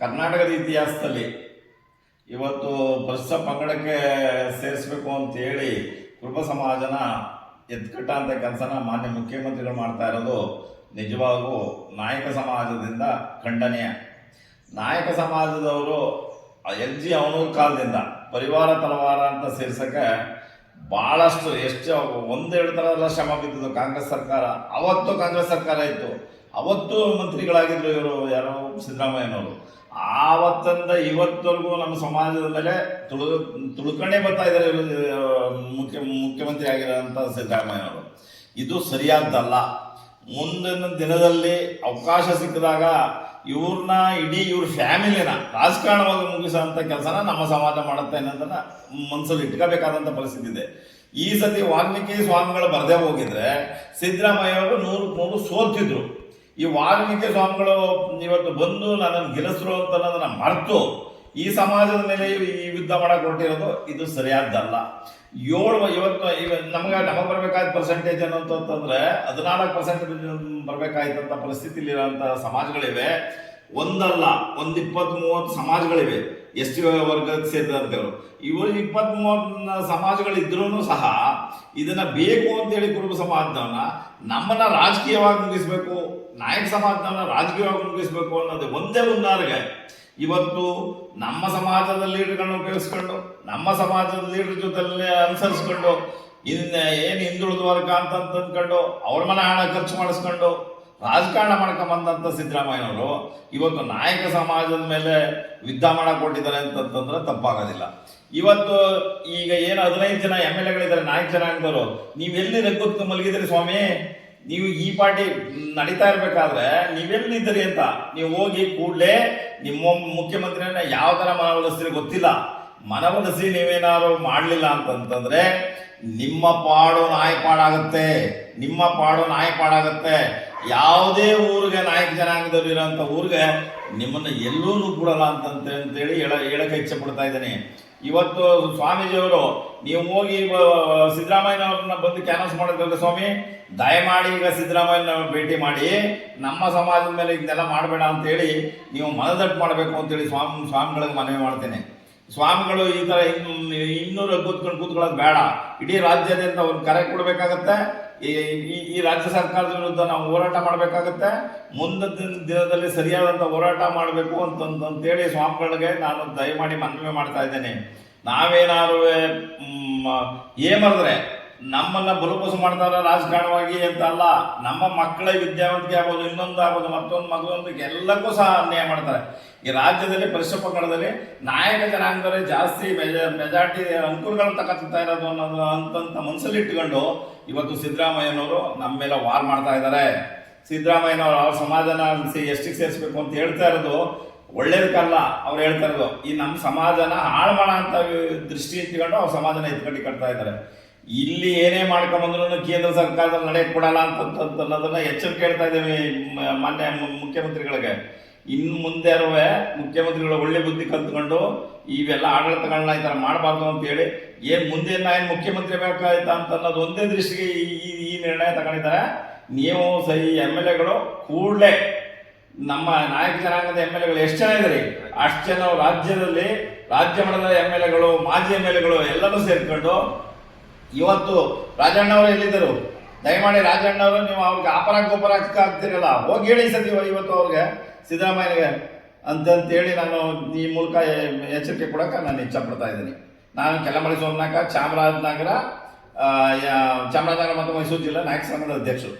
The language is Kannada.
ಕರ್ನಾಟಕದ ಇತಿಹಾಸದಲ್ಲಿ ಇವತ್ತು ಬಸ್ಸ ಪಂಗಡಕ್ಕೆ ಸೇರಿಸಬೇಕು ಅಂತ ಹೇಳಿ ಕುರುಬ ಸಮಾಜನ ಅಂತ ಕೆಲಸನ ಮಾನ್ಯ ಮುಖ್ಯಮಂತ್ರಿಗಳು ಮಾಡ್ತಾ ಇರೋದು ನಿಜವಾಗೂ ನಾಯಕ ಸಮಾಜದಿಂದ ಖಂಡನೀಯ. ನಾಯಕ ಸಮಾಜದವರು ಎಲ್ ಜಿ ಅವನೂರು ಕಾಲದಿಂದ ಪರಿವಾರ ತಲವಾರ ಅಂತ ಸೇರ್ಸಕ್ಕೆ ಭಾಳಷ್ಟು ಎಷ್ಟು ಒಂದೆರಡು ಥರದ ಶ್ರಮ ಬಿದ್ದಿದ್ದು ಕಾಂಗ್ರೆಸ್ ಸರ್ಕಾರ. ಅವತ್ತು ಕಾಂಗ್ರೆಸ್ ಸರ್ಕಾರ ಇತ್ತು. ಅವತ್ತು ಮಂತ್ರಿಗಳಾಗಿದ್ರು ಇವರು ಯಾರೋ ಸಿದ್ದರಾಮಯ್ಯನವರು. ಆವತ್ತಿಂದ ಇವತ್ತವರೆಗೂ ನಮ್ಮ ಸಮಾಜದ ಮೇಲೆ ತುಳು ತುಳ್ಕೊಂಡೇ ಬರ್ತಾ ಇದ್ದಾರೆ ಮುಖ್ಯ, ಮುಖ್ಯಮಂತ್ರಿ ಆಗಿರೋಂಥ ಸಿದ್ದರಾಮಯ್ಯನವರು. ಇದು ಸರಿಯಾದ್ದಲ್ಲ ಮುಂದಿನ ದಿನದಲ್ಲಿ ಅವಕಾಶ ಸಿಕ್ಕಿದಾಗ ಇವ್ರನ್ನ ಇಡೀ ಇವ್ರ ಫ್ಯಾಮಿಲಿನ ರಾಜಕಾರಣವಾಗಿ ಮುಗಿಸೋಂಥ ಕೆಲಸನ ನಮ್ಮ ಸಮಾಜ ಮಾಡುತ್ತೆ ಅನ್ನೋದನ್ನ ಮನಸ್ಸಲ್ಲಿ ಇಟ್ಕೋಬೇಕಾದಂಥ ಪರಿಸ್ಥಿತಿ ಇದೆ. ಈ ಸತಿ ವಾಲ್ಮೀಕಿ ಸ್ವಾಮಿಗಳು ಬರದೇ ಹೋಗಿದ್ರೆ ಸಿದ್ದರಾಮಯ್ಯ ಅವರು ನೂರು ನೂರು ಸೋಲ್ತಿದ್ರು ಈ ವಾಲ್ಮೀಕಿ ಸ್ವಾಮಿಗಳು ಇವತ್ತು ಬಂದು ನನ್ನನ್ನು ಗೆಲ್ಲಿಸ್ರು ಅಂತ ಅನ್ನೋದನ್ನ ಮರೆತು ಈ ಸಮಾಜದ ಮೇಲೆ ಈ ಯುದ್ಧ ಮಾಡಕ್ಕೆ ಹೊರಟಿರೋದು ಇದು ಸರಿಯಾದ್ದಲ್ಲ. ಏಳು ಇವತ್ತು ಇವ ನಮ್ಗೆ ನಮಗೆ ಬರಬೇಕಾದ ಪರ್ಸೆಂಟೇಜ್ ಅನ್ನೋಂತಂದ್ರೆ ಹದಿನಾಲ್ಕು ಪರ್ಸೆಂಟ್ ಬರಬೇಕಾಯ್ತಂತ ಪರಿಸ್ಥಿತಿಲಿರೋಂಥ ಸಮಾಜಗಳಿವೆ. ಒಂದಲ್ಲ, ಒಂದು ಇಪ್ಪತ್ತ್ ಮೂವತ್ತು ಸಮಾಜಗಳಿವೆ. ಎಸ್ ಟಿ ವರ್ಗಕ್ಕೆ ಸೇರಿದಂಥವ್ರು ಇವರು ಇಪ್ಪತ್ತ್ ಮೂವತ್ತು ಸಮಾಜಗಳಿದ್ರೂ ಸಹ ಇದನ್ನ ಬೇಕು ಅಂತೇಳಿ ಕುರುಬ ಸಮಾಜದವನ್ನ ನಮ್ಮನ್ನ ರಾಜಕೀಯವಾಗಿ ಮುಗಿಸ್ಬೇಕು, ನಾಯಕ ಸಮಾಜದವನ್ನ ರಾಜಕೀಯವಾಗಿ ಮುಗಿಸ್ಬೇಕು ಅನ್ನೋದು ಒಂದೇ ಒಂದಾರ್ಗೆ ಇವತ್ತು ನಮ್ಮ ಸಮಾಜದ ಲೀಡರ್ಗಳನ್ನ ಉಪಯೋಗಿಸ್ಕೊಂಡು, ನಮ್ಮ ಸಮಾಜದ ಲೀಡರ್ ಜೊತೆ ಅನುಸರಿಸ್ಕೊಂಡು, ಇನ್ನ ಏನು ಹಿಂದುಳಿದ ವರ್ಗ ಅಂತ ಅಂದ್ಕೊಂಡು ಅವ್ರ ಮನೆ ಹಣ ಖರ್ಚು ಮಾಡಿಸ್ಕೊಂಡು ರಾಜಕಾರಣ ಮಾಡ್ಕೊಂಬಂದಂಥ ಸಿದ್ದರಾಮಯ್ಯನವರು ಇವತ್ತು ನಾಯಕ ಸಮಾಜದ ಮೇಲೆ ಯುದ್ಧ ಮಾಡಕ್ ಕೊಟ್ಟಿದ್ದಾರೆ ಅಂತಂತಂದ್ರೆ ತಪ್ಪಾಗೋದಿಲ್ಲ. ಇವತ್ತು ಈಗ ಏನು ಹದಿನೈದು ಜನ ಎಂ ಎಲ್ ಎಗಳಿದ್ದಾರೆ, ನಾಯಕ ಜನಾಂಗದವರು ನೀವೆಲ್ಲಿ ರಗ್ಗುತ್ತ ಮಲಗಿದ್ರಿ ಸ್ವಾಮಿ? ನೀವು ಈ ಪಾರ್ಟಿ ನಡೀತಾ ಇರ್ಬೇಕಾದ್ರೆ ನೀವೆಲ್ಲಿದ್ದೀರಿ ಅಂತ? ನೀವು ಹೋಗಿ ಕೂಡಲೇ ನಿಮ್ಮ ಮುಖ್ಯಮಂತ್ರಿಯನ್ನ ಯಾವ ಥರ ಮನವೊಲಿಸ್ತೀರಿ ಗೊತ್ತಿಲ್ಲ. ಮನವೊಲಿಸಿ ನೀವೇನಾದ್ರು ಮಾಡಲಿಲ್ಲ ಅಂತಂತಂದರೆ, ನಿಮ್ಮ ಪಾಡು ನಾಯಿ ಪಾಡಾಗುತ್ತೆ, ನಿಮ್ಮ ಪಾಡು ನಾಯಿ ಪಾಡಾಗತ್ತೆ, ಯಾವುದೇ ಊರಿಗೆ ನಾಯಕ ಜನಾಂಗದವ್ರು ಇರೋಂಥ ಊರಿಗೆ ನಿಮ್ಮನ್ನ ಎಲ್ಲೂ ಕೊಡಲ್ಲ ಅಂತಂತ ಅಂತೇಳಿ ಹೇಳ ಹೇಳಕ್ಕೆ ಇಚ್ಛೆ ಪಡ್ತಾ ಇದ್ದೀನಿ. ಇವತ್ತು ಸ್ವಾಮೀಜಿಯವರು, ನೀವು ಹೋಗಿ ಸಿದ್ದರಾಮಯ್ಯನವ್ರನ್ನ ಬಂದು ಕ್ಯಾನ್ವಸ್ ಮಾಡಿದ್ರಲ್ಲ ಸ್ವಾಮಿ, ದಯಮಾಡಿ ಈಗ ಸಿದ್ದರಾಮಯ್ಯನ ಭೇಟಿ ಮಾಡಿ, ನಮ್ಮ ಸಮಾಜದ ಮೇಲೆ ಇದನ್ನೆಲ್ಲ ಮಾಡಬೇಡ ಅಂತೇಳಿ ನೀವು ಮನದಟ್ಟು ಮಾಡಬೇಕು ಅಂತೇಳಿ ಸ್ವಾಮಿ, ಸ್ವಾಮಿಗಳಿಗೆ ಮನವಿ ಮಾಡ್ತೇನೆ. ಸ್ವಾಮಿಗಳು ಈ ಥರ ಇನ್ನು ಇನ್ನೂರು ಕೂತ್ಕೊಂಡು ಕೂತ್ಕೊಳ್ಳೋದು ಬೇಡ. ಇಡೀ ರಾಜ್ಯಾದ್ಯಂತ ಒಂದು ಕರೆ ಕೊಡಬೇಕಾಗತ್ತೆ. ಈ, ಈ- ರಾಜ್ಯ ಸರ್ಕಾರದ ವಿರುದ್ಧ ನಾವು ಹೋರಾಟ ಮಾಡಬೇಕಾಗತ್ತೆ. ಮುಂದಿನ ದಿನದಲ್ಲಿ ಸರಿಯಾದಂಥ ಹೋರಾಟ ಮಾಡಬೇಕು ಅಂತ ಅಂತೇಳಿ ಸ್ವಾಮಿಗಳಿಗೆ ನಾನು ದಯಮಾಡಿ ಮನವಿ ಮಾಡ್ತಾ ಇದ್ದೇನೆ. ನಾವೇನಾದ್ರೂ ಏಮರ್ದ್ರೆ ನಮ್ಮನ್ನ ಬಲುಪಸು ಮಾಡ್ತಾರೆ ರಾಜಕಾರಣವಾಗಿ ಅಂತ ಅಲ್ಲ, ನಮ್ಮ ಮಕ್ಕಳ ವಿದ್ಯಾವಂತಿಕೆ ಆಗ್ಬೋದು, ಇನ್ನೊಂದು ಆಗ್ಬೋದು, ಮತ್ತೊಂದು ಮಗುವೊಂದು ಎಲ್ಲಕ್ಕೂ ಸಹ ಅನ್ಯಾಯ ಮಾಡ್ತಾರೆ. ಈ ರಾಜ್ಯದಲ್ಲಿ ಪರಿಶ್ರಮ ಪಂಗಡದಲ್ಲಿ ನಾಯಕ ಜನಾಂಗದವರೇ ಜಾಸ್ತಿ ಮೆಜ ಮೆಜಾರಿಟಿ ಅನುಕೂಲಗಳನ್ನ ತಗೊಳ್ತಾ ಇರೋದು ಅನ್ನೋದು ಅಂತಂತ ಮನಸ್ಸಲ್ಲಿ ಇಟ್ಕೊಂಡು ಇವತ್ತು ಸಿದ್ದರಾಮಯ್ಯನವರು ನಮ್ಮ ಮೇಲೆ ವಾರ್ ಮಾಡ್ತಾ ಇದ್ದಾರೆ. ಸಿದ್ದರಾಮಯ್ಯನವರು ಅವ್ರ ಸಮಾಜನ ಎಷ್ಟಿಗೆ ಸೇರಿಸ್ಬೇಕು ಅಂತ ಹೇಳ್ತಾ ಇರೋದು ಒಳ್ಳೇದಕ್ಕಲ್ಲ ಅವ್ರು ಹೇಳ್ತಾ ಇರೋದು. ಈ ನಮ್ಮ ಸಮಾಜನ ಹಾಳು ಮಾಡೋ ಅಂತ ದೃಷ್ಟಿ ಇಟ್ಕೊಂಡು ಅವ್ರ ಸಮಾಜನ ಎತ್ಕಟ್ಟಿ ಕಟ್ತಾ ಇದ್ದಾರೆ. ಇಲ್ಲಿ ಏನೇ ಮಾಡ್ಕೊಂಬಂದ್ರು ಕೇಂದ್ರ ಸರ್ಕಾರದಲ್ಲಿ ನಡೆಯಕ್ಕೆ ಕೊಡಲ್ಲ ಅಂತ ಎಚ್ಚರಿಕೆ ಹೇಳ್ತಾ ಇದ್ದೀವಿ ಮಾನ್ಯ ಮುಖ್ಯಮಂತ್ರಿಗಳಿಗೆ. ಇನ್ನು ಮುಂದೆ ಮುಖ್ಯಮಂತ್ರಿಗಳು ಒಳ್ಳೆ ಬುದ್ಧಿ ಕಲ್ತ್ಕೊಂಡು ಇವೆಲ್ಲ ಆಡಳಿತಗಳನ್ನ ಈ ಥರ ಮಾಡಬಾರ್ದು ಅಂತೇಳಿ ಏನು ಮುಂದೆ ಏನು ಮುಖ್ಯಮಂತ್ರಿ ಬೇಕಾಯ್ತಾ ಅಂತ ಅನ್ನೋದು ಒಂದೇ ದೃಷ್ಟಿಗೆ ಈ ಈ- ನಿರ್ಣಯ ತಗೊಂಡಿದ್ದಾರೆ. ನೀವು ಸಹಿ ಎಂ ಎಲ್ ಎಗಳು ಕೂಡಲೇ ನಮ್ಮ ನಾಯಕ ಜನಾಂಗದ ಎಂ ಎಲ್ ಎಗಳು ಎಷ್ಟು ಜನ ಇದ್ದಾರೆ? ಅಷ್ಟು ಜನ ರಾಜ್ಯದಲ್ಲಿ ರಾಜ್ಯ ಮಟ್ಟದ ಎಂ ಎಲ್ ಎಗಳು, ಮಾಜಿ ಎಂ ಎಲ್ ಎಗಳು ಎಲ್ಲರೂ ಸೇರ್ಕೊಂಡು ಇವತ್ತು ರಾಜಣ್ಣವರು ಎಲ್ಲಿದ್ದರು? ದಯಮಾಡಿ ರಾಜಣ್ಣವರು, ನೀವು ಅವ್ರಿಗೆ ಆಪರ ಗೋಪರ ಆಗ್ತಿರಲ್ಲ, ಹೋಗಿ ಹೇಳಿ ಸತಿ ಇವತ್ತು ಅವ್ರಿಗೆ ಸಿದ್ದರಾಮಯ್ಯನಿಗೆ. ಅಂತಂತೇಳಿ ನಾನು ಈ ಮೂಲಕ ಎಚ್ಚರಿಕೆ ಕೊಡಕ್ಕೆ ನಾನು ಇಚ್ಛಪಡ್ತಾ ಇದ್ದೀನಿ. ನಾನು ಕೆಲಮಳಿ ಸೋಮನಾಥ ಚಾಮರಾಜನಗರ ಚಾಮರಾಜನಗರ ಮತ್ತು ಮೈಸೂರು ಜಿಲ್ಲಾ ನಾಯಕ ಸಂಘದ ಅಧ್ಯಕ್ಷರು.